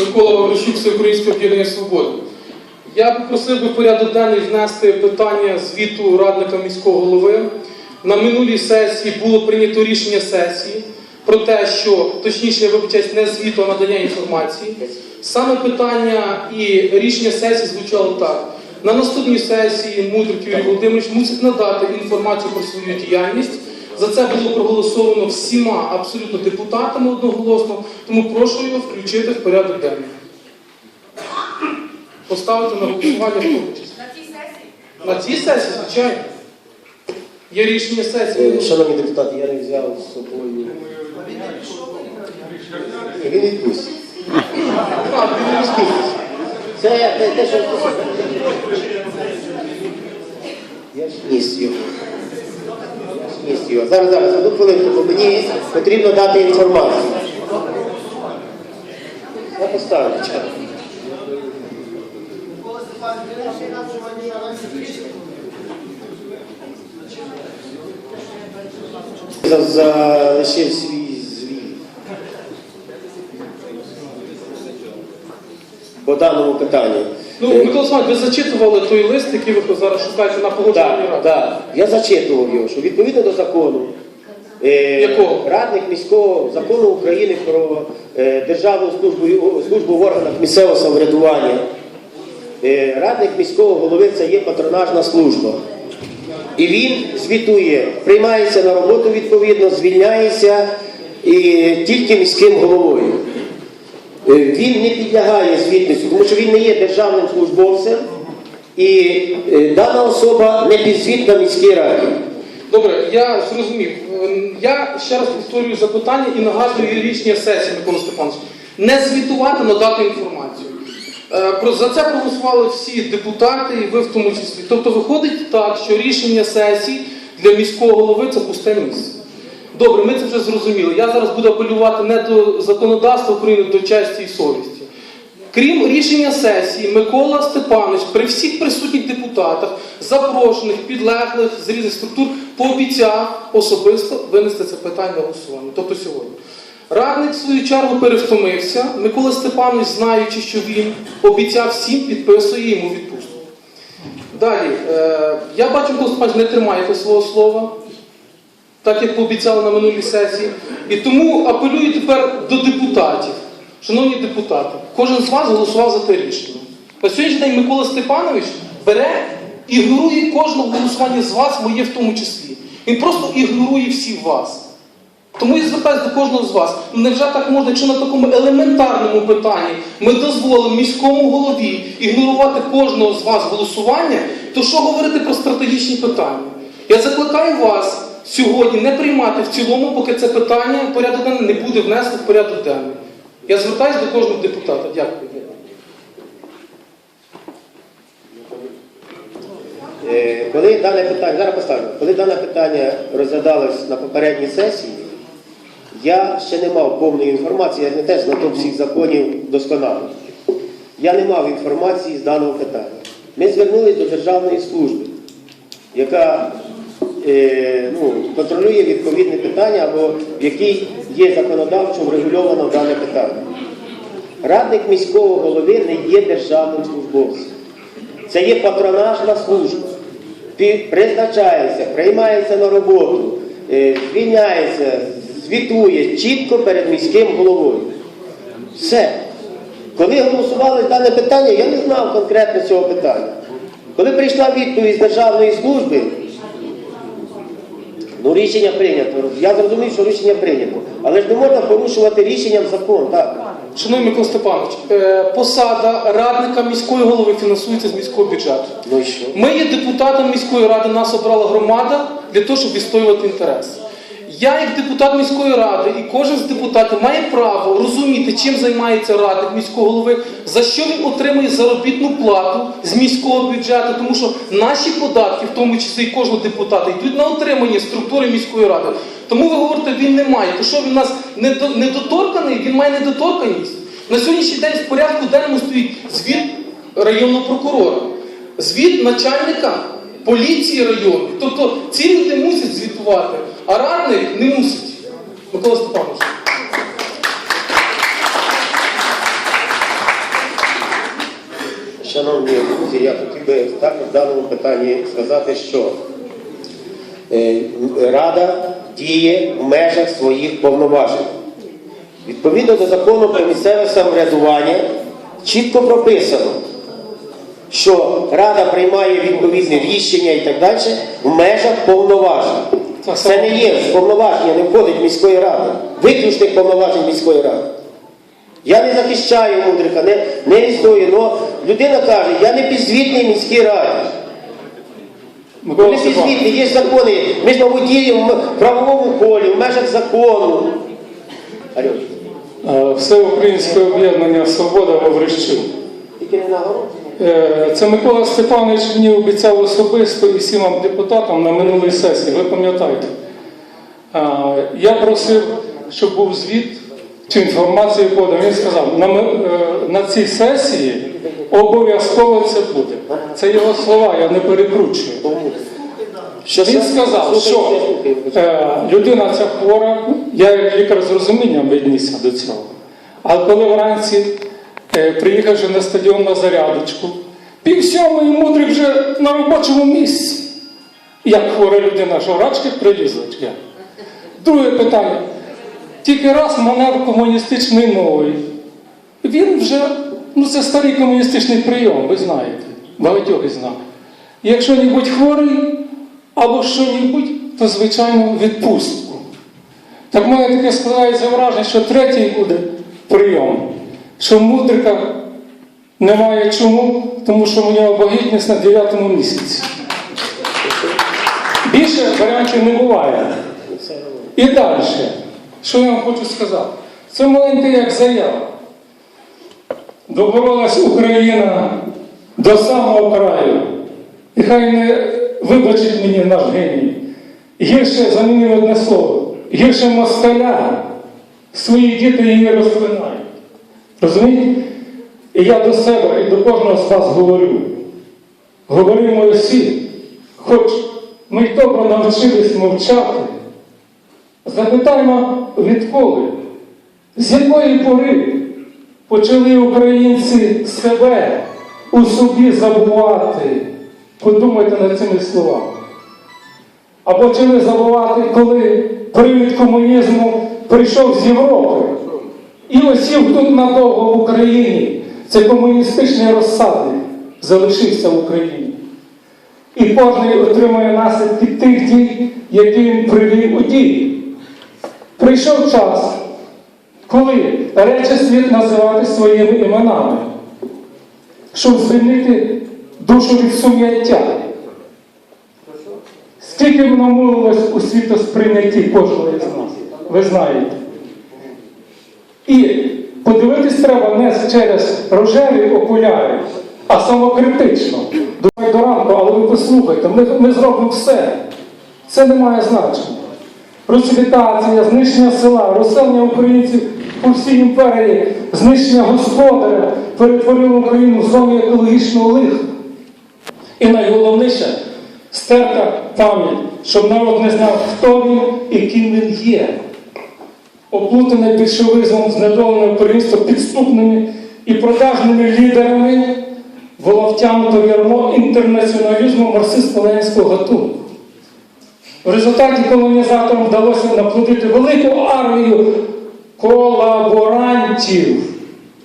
Микола Ваврищук, Всеукраїнське об'єднання Свободи. Я попросив би порядок денний внести питання звіту радника міського голови. На минулій сесії було прийнято рішення сесії про те, що точніше вибачаюсь, не звіту, а надання інформації. Саме питання і рішення сесії звучало так. На наступній сесії Мудрик Юрій Володимирович мусить надати інформацію про свою діяльність. За це було проголосовано всіма абсолютно депутатами одноголосно, тому прошу його включити в порядок денний. Поставити на голосування в тому числі. На цій сесії? На цій сесії, звичайно. Є рішення Е, сесії. Шановні депутати, я не взяв з собою. Він відпустить. Це те, те, що я ж. Я ж ніс його. Зараз, зараз, одну хвилинку, бо мені потрібно дати інформацію. Я поставлю чат. За- Залишив свій звіт. По даному питанню. Ну, Е, Микола Смак, ви зачитували той лист, який ви зараз шукаєте на погодженні Так, раді. так. Я зачитував його, що відповідно до закону. е, Якого? Радник міського закону України про е, державну службу, і- службу в органах місцевого самоврядування. Е, радник міського голови це є патронажна служба. І він звітує, приймається на роботу відповідно, звільняється і тільки міським головою. Е, Він не підлягає звітності, тому що він не є державним службовцем, і е, дана особа не підзвітна міській раді. Добре, я зрозумів. Ем, Я ще раз повторюю запитання і нагадую рішення сесії Микола Степанович. Не звітувати, надати інформацію. Е, За це проголосували всі депутати, і ви в тому числі. Тобто виходить так, що рішення сесії для міського голови це пусте місце. Добре, ми це вже зрозуміли. Я зараз буду апелювати не до законодавства України, до честі і совісті. Крім рішення сесії, Микола Степанович при всіх присутніх депутатах, запрошених, підлеглих з різних структур, пообіцяв особисто винести це питання на голосування, тобто сьогодні. Радник в свою чергу перевтомився. Микола Степанович, знаючи, що він обіцяв всім, підписує йому відпустку. Далі, е, я бачу, Микола не тримаєте свого слова так як пообіцяли на минулій сесії. І тому апелюю тепер до депутатів. Шановні депутати, кожен з вас голосував за те рішення. На сьогоднішній день Микола Степанович бере, ігнорує кожного голосування з вас, моє в тому числі. Він просто ігнорує всіх вас. Тому я звертаюся до кожного з вас. Невже так можна, якщо на такому елементарному питанні ми дозволимо міському голові ігнорувати кожного з вас голосування, то що говорити про стратегічні питання? Я закликаю вас сьогодні не приймати в цілому, поки це питання порядок денний не буде внесено в порядок денний. Я звертаюся до кожного депутата. Дякую. Е, Коли дане питання, зараз поставлю, коли дане питання розглядалось на попередній сесії, я ще не мав повної інформації, я не теж знаток всіх законів досконало. Я не мав інформації з даного питання. Ми звернулися до Державної служби, яка ну, контролює відповідне питання або в якій є законодавчо врегульовано дане питання. Радник міського голови не є державним службовцем. Це є патронажна служба. Призначається, приймається на роботу, е, звільняється, звітує чітко перед міським головою. Все. Коли голосували дане питання, я не знав конкретно цього питання. Коли прийшла відповідь з державної служби, ну рішення прийнято. Я зрозумів, що рішення прийнято. Але ж не можна порушувати рішенням закон, так? Шановний Микола Степанович, е, посада радника міської голови фінансується з міського бюджету. Ну і що? Ми є депутатом міської ради, нас обрала громада для того, щоб відстоювати інтерес. Я, як депутат міської ради, і кожен з депутатів має право розуміти, чим займається радник міського голови, за що він отримує заробітну плату з міського бюджету, тому що наші податки, в тому числі і кожного депутата, йдуть на отримання структури міської ради. Тому ви говорите, він не має. То що він у нас недоторканий, він має недоторканість. На сьогоднішній день в порядку денному стоїть звіт районного прокурора, звіт начальника поліції районної. Тобто ці люди мусять звітувати, а радник не мусить. Микола Степанович. шановні друзі, я хотів би також в даному питанні сказати, що е, Рада діє в межах своїх повноважень. Відповідно до закону про місцеве самоврядування чітко прописано, що Рада приймає відповідне рішення і так далі в межах повноважень. Це не є повноваження, не входить міської ради, виключних повноважень міської ради. Я не захищаю мудрика, не, не історію, але людина каже, я не підзвітний міській раді. Микола Не підзвітний, є закони. Ми ж мабуть діємо в правовому полі, в межах закону. Е, Всеукраїнське об'єднання Свобода Ваврищук. тільки не нагород. Е, Це Микола Степанович мені обіцяв особисто і всім вам депутатам на минулій сесії, ви пам'ятаєте. Я просив, щоб був звіт чи інформацію подав. Він сказав, на, е, на цій сесії обов'язково це буде. Це його слова, я не перекручую. Він сказав, що е, людина ця хвора, я як лікар з розумінням віднісся до цього. Але коли вранці, приїхавши на стадіон на зарядочку, пів сьомої мудрий вже на робочому місці. Як хвора людина, що рачки як? Друге питання. Тільки раз маневр комуністичний новий. Він вже, ну це старий комуністичний прийом, ви знаєте. Багатьох із нас. Якщо небудь хворий або що-небудь, то звичайно відпустку. Так в мене таке складається враження, що третій буде прийом, що мудрика немає чому, тому що у нього вагітність на 9 місяці. Більше варіантів не буває. І далі, що я вам хочу сказати? Це маленька як заява. Доборолась Україна до самого краю. І хай не вибачить мені наш геній. Гірше замінив одне слово. Гірше москаля. Свої діти її розпинають. Розумієте? І я до себе і до кожного з вас говорю. Говоримо всі, хоч ми добре навчились мовчати. Запитаймо відколи, з якої пори почали українці себе у собі забувати. Подумайте над цими словами. А почали забувати, коли привід комунізму прийшов з Європи і осів тут надовго в Україні. Це комуністичний розсадник залишився в Україні. І кожен отримує наслідки тих дій, які він привів у дії. Прийшов час, коли речі слід називати своїми іменами, щоб звільнити душу від сум'яття. Скільки воно мовилось у світосприйнятті кожного з нас, ви знаєте. І подивитись треба не через рожеві окуляри, а самокритично. Думаю, до ранку, але ви послухайте, ми, ми зробимо все. Це не має значення. Русифікація, знищення села, розселення українців по всій імперії, знищення господаря перетворило Україну в зону екологічного лиха. І найголовніше стерта пам'ять, щоб народ не знав, хто він і ким він є. Оплутане більшовизмом, знедолене українство підступними і продажними лідерами було втягнуто в ярмо інтернаціоналізму марксистсько-ленінського гатунку. В результаті колонізаторам вдалося наплодити велику армію колаборантів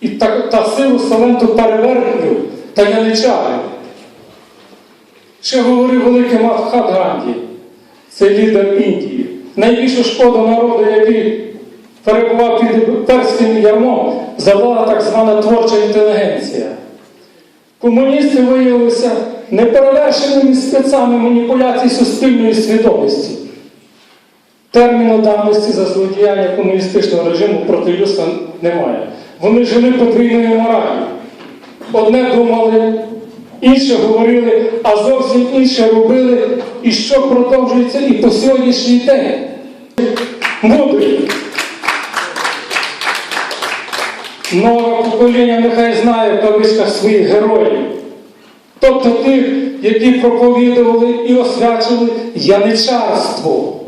і та, та силу саленту перевернів та яничарів. Ще говорив великий Махат Ганді, це лідер Індії. Найбільшу шкоду народу, який перебував під перським ярмом, завдала так звана творча інтелігенція. Комуністи виявилися неперевершеними спецами маніпуляцій суспільної свідомості. Терміну давності за злодіяння комуністичного режиму проти людства немає. Вони жили подвійною моралью. Одне думали, інше говорили, а зовсім інше робили, і що продовжується і по сьогоднішній день. Мудрі. Нове покоління нехай знає кавичках своїх героїв. Тобто тих, які проповідували і освячували яничарство.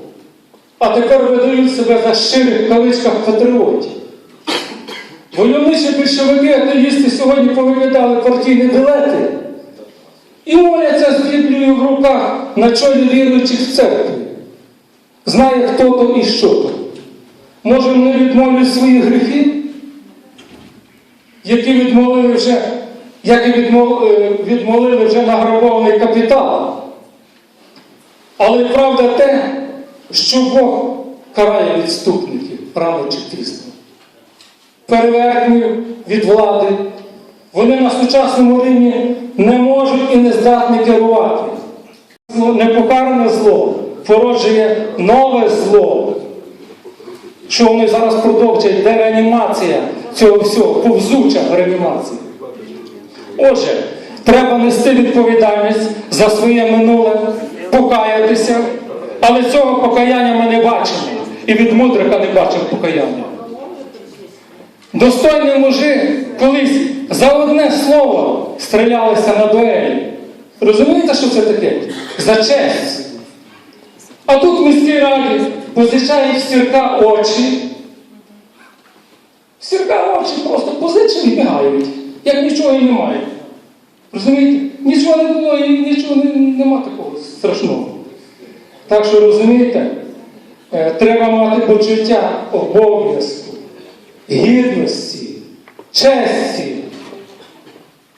А тепер видають себе за щирих в кавичках патріотів. Войовничі більшовики, атеїсти сьогодні повиглядали партійні білети і моляться з Біблією в руках на чолі віруючих в церкві. Знає, хто то і що то. Може, вони відмовлять свої гріхи, які відмолили вже, які відмол- е, відмолили вже награбований капітал. Але правда те, що Бог карає відступників рано чи пізно. Перевертнів від влади. Вони на сучасному рівні не можуть і не здатні керувати. Непокаране зло породжує нове зло. Що вони зараз продовжують, де реанімація цього всього, повзуча реанімація. Отже, треба нести відповідальність за своє минуле, покаятися, але цього покаяння ми не бачимо. І від мудрика не бачимо покаяння. Достойний мужик колись за одне слово стрілялися на дуелі. Розумієте, що це таке? За честь. А тут в міській раді позичають в сірка очі. Сірка очі просто позичені бігають, як нічого і немає. Розумієте? Нічого не було і нічого не, нема такого страшного. Так що розумієте, е, треба мати почуття обов'язку, гідності, честі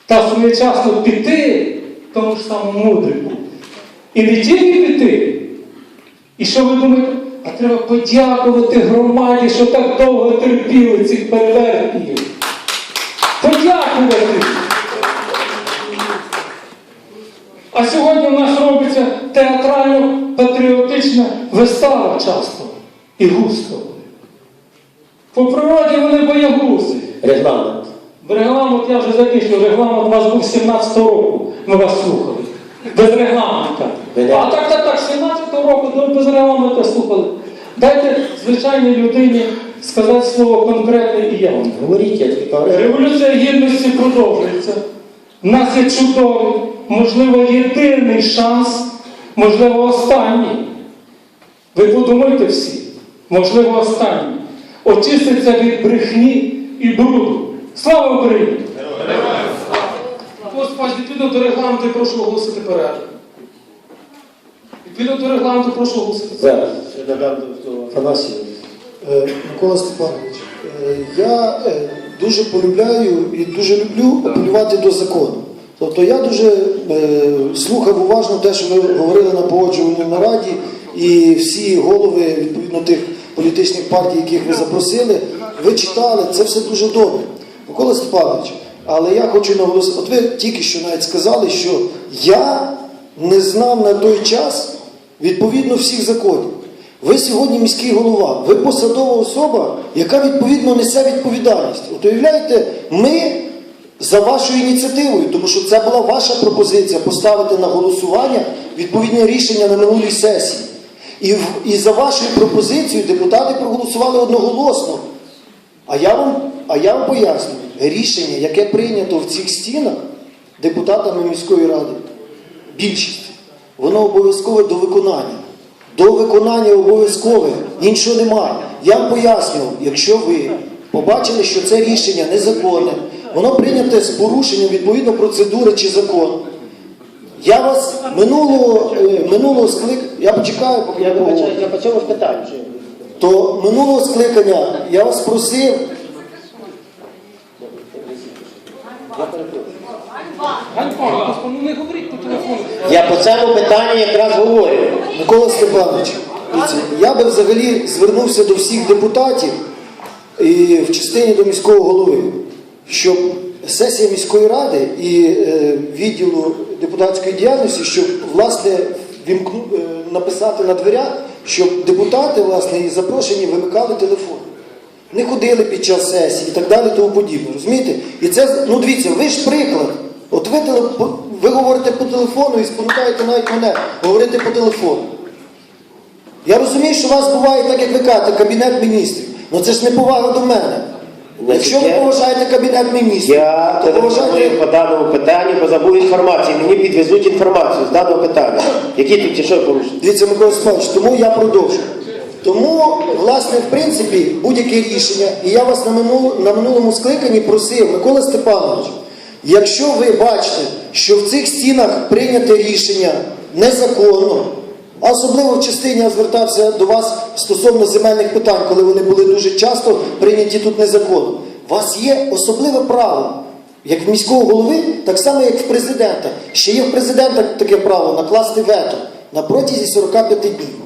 та своєчасно піти тому ж самому мудрику. І не тільки піти. І що ви думаєте? А треба подякувати громаді, що так довго терпіли цих перевертнів. Подякувати. А сьогодні в нас робиться театрально-патріотична вистава часто і густо. По природі вони боягузи. Регламент. Регламент я вже закінчив. Регламент у вас був 17-го року. Ми вас слухали. Без регламента. А так, так, так, 17-го року ну, без регламента слухали. Дайте звичайній людині сказати слово конкретне і я вам. Говоріть, я тільки кажу. Революція гідності продовжується. У нас є чудовий, можливо, єдиний шанс, можливо, останній. Ви подумайте всі, можливо, останній. Очиститься від брехні і бруду. Слава Україні! Господь, відповідно до регламенту, прошу оголосити перерву. Відповідно до регламенту, прошу Афанасію. Е, Микола Степанович, е, я е, дуже полюбляю і дуже люблю апелювати до закону. Тобто я дуже слухав уважно те, що ви говорили на погоджувальній нараді, і всі голови відповідно тих політичних партій, яких ви запросили, ви читали, це все дуже добре. Микола Степанович, але я хочу наголосити, от ви тільки що навіть сказали, що я не знав на той час відповідно всіх законів. Ви сьогодні міський голова, ви посадова особа, яка відповідно несе відповідальність. От уявляєте, ми за вашою ініціативою, тому що це була ваша пропозиція поставити на голосування відповідне рішення на минулій сесії. І, і за вашою пропозицією депутати проголосували одноголосно. А я вам, а я вам пояснюю, рішення, яке прийнято в цих стінах депутатами міської ради, більшість, воно обов'язкове до виконання. До виконання обов'язкове, іншого немає. Я вам пояснював, якщо ви побачили, що це рішення незаконне, воно прийняте з порушенням відповідно процедури чи закон. Я вас минулого, е, минулого склик... я почекаю, поки Я ви вибачаю, я по цьому питанню. То минулого скликання я вас просив Ну. Я по цьому питанню якраз говорю. Микола Степанович, я би взагалі звернувся до всіх депутатів і в частині до міського голови, щоб сесія міської ради і е, відділу депутатської діяльності, щоб власне е, написати на дверях, щоб депутати власне і запрошені вимикали телефон. Не ходили під час сесії і так далі, тому подібне. Розумієте? І це, ну дивіться, ви ж приклад. От ви, ви говорите по телефону і спонукаєте навіть мене говорити по телефону. Я розумію, що у вас буває, так як ви кажете, кабінет міністрів. Ну це ж не повага до мене. Якщо ви я- поважаєте кабінет міністрів, Я то телефоную по даному питанню, бо забув інформацію. Мені підвезуть інформацію з даного питання. Які тут чи що порушення? Дивіться, Микола Степанович, тому я продовжу. Тому, власне, в принципі, будь-яке рішення, і я вас на, минул, на минулому скликанні просив, Микола Степанович, якщо ви бачите, що в цих стінах прийняте рішення незаконно, а особливо в частині я звертався до вас стосовно земельних питань, коли вони були дуже часто прийняті тут незаконно. У вас є особливе право, як в міського голови, так само, як в президента. Ще є в президента таке право накласти вето на протязі 45 днів.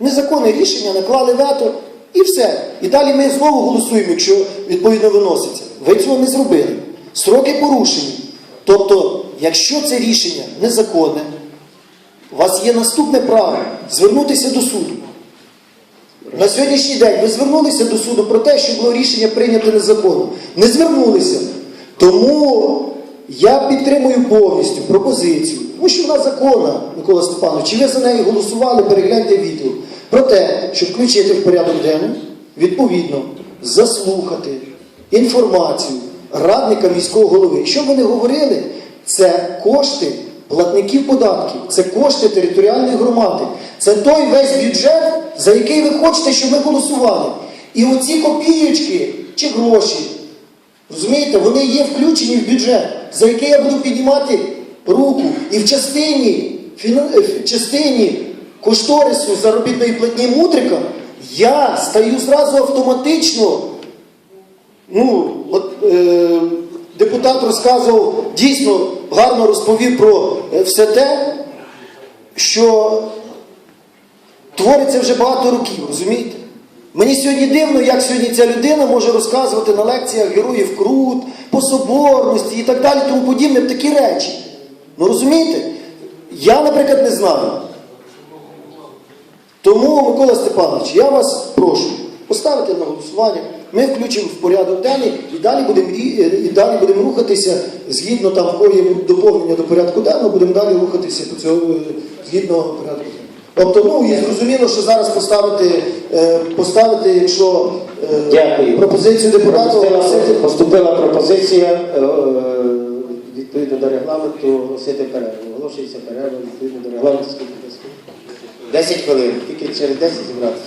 Незаконне рішення, наклали вето і все. І далі ми знову голосуємо, якщо відповідно виноситься. Ви цього не зробили. Строки порушені. Тобто, якщо це рішення незаконне, у вас є наступне право звернутися до суду. На сьогоднішній день ви звернулися до суду про те, що було рішення прийнято незаконно. Не звернулися. Тому я підтримую повністю пропозицію, тому що вона законна, Микола Степанович, чи ви за неї голосували, перегляньте відео, про те, щоб включити в порядок денний, відповідно, заслухати інформацію радника міського голови. Що вони говорили? Це кошти платників податків, це кошти територіальної громади, це той весь бюджет, за який ви хочете, щоб ми голосували. І оці копієчки чи гроші, розумієте, вони є включені в бюджет, за який я буду піднімати руку. І в частині, в частині кошторису заробітної платні мутрика я стаю зразу автоматично Ну, от е, депутат розказував, дійсно гарно розповів про е, все те, що твориться вже багато років, розумієте? Мені сьогодні дивно, як сьогодні ця людина може розказувати на лекціях героїв Крут, по соборності і так далі, тому подібне такі речі. Ну розумієте? Я, наприклад, не знаю. Тому, Микола Степанович, я вас прошу поставити на голосування. Ми включимо в порядок денний і далі будемо рі- і далі будемо рухатися згідно там в кого є доповнення до порядку денного, будемо далі рухатися по цього е, згідно порядку денного. Тобто, ну і зрозуміло, що зараз поставити, е, поставити якщо е, Дякую. пропозицію депутата Поступила, оголосити- поступила пропозиція е, е, відповідно до регламенту оголосити перерву. Оголошується перерва відповідно до регламенту. Скільки у 10 хвилин. Тільки через 10 зібратися.